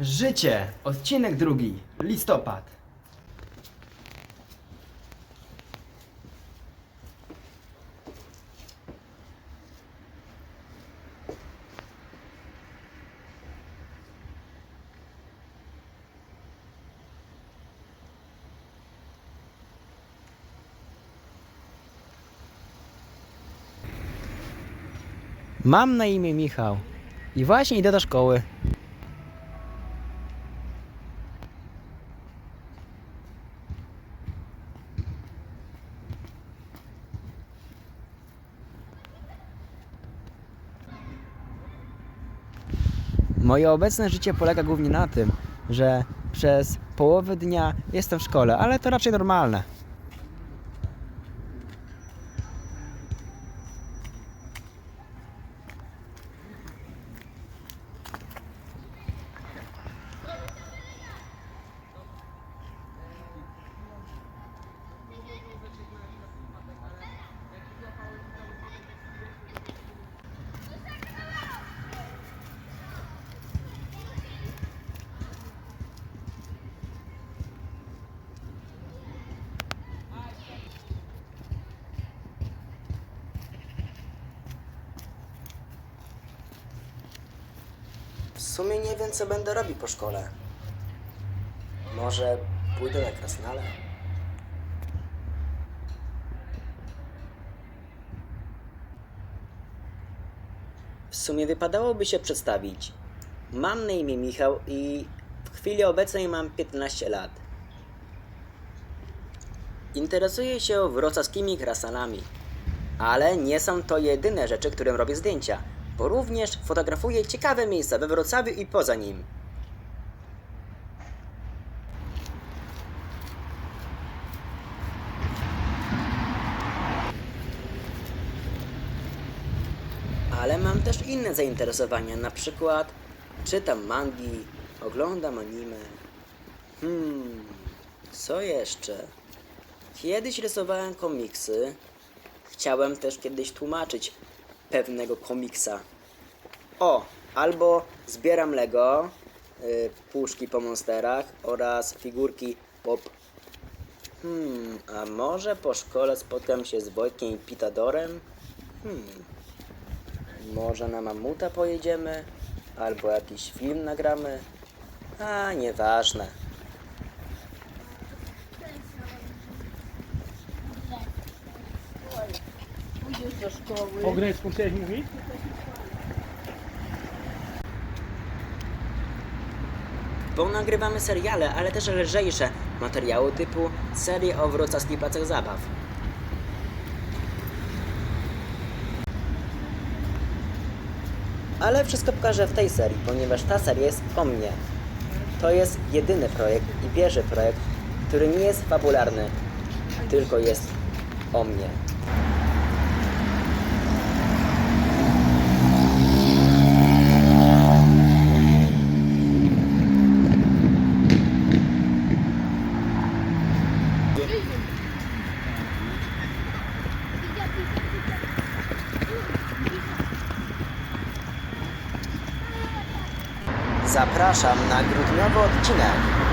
Życie, odcinek drugi, listopad. Mam na imię Michał i właśnie idę do szkoły. Moje obecne życie polega głównie na tym, że przez połowę dnia jestem w szkole, ale to raczej normalne. W sumie nie wiem, co będę robił po szkole. Może pójdę na krasnale? W sumie wypadałoby się przedstawić. Mam na imię Michał i w chwili obecnej mam 15 lat. Interesuję się wrocławskimi krasanami. Ale nie są to jedyne rzeczy, którym robię zdjęcia, bo również fotografuję ciekawe miejsca we Wrocławiu i poza nim. Ale mam też inne zainteresowania, na przykład czytam mangi, oglądam anime. Hmm, co jeszcze? Kiedyś rysowałem komiksy. Chciałem też kiedyś tłumaczyć pewnego komiksa. O, albo zbieram Lego, y, puszki po monsterach oraz figurki pop. Hmm, a może po szkole spotkam się z Wojtkiem i Pitadorem? Hmm, może na mamuta pojedziemy? Albo jakiś film nagramy? A, nieważne. Pójdziesz do szkoły. Po grecku chciałeś mówić? Bo nagrywamy seriale, ale też lżejsze materiały typu serie o wrocławskich placach zabaw. Ale wszystko pokażę w tej serii, ponieważ ta seria jest o mnie. To jest jedyny projekt i pierwszy projekt, który nie jest fabularny, tylko jest o mnie. Zapraszam na grudniowy odcinek.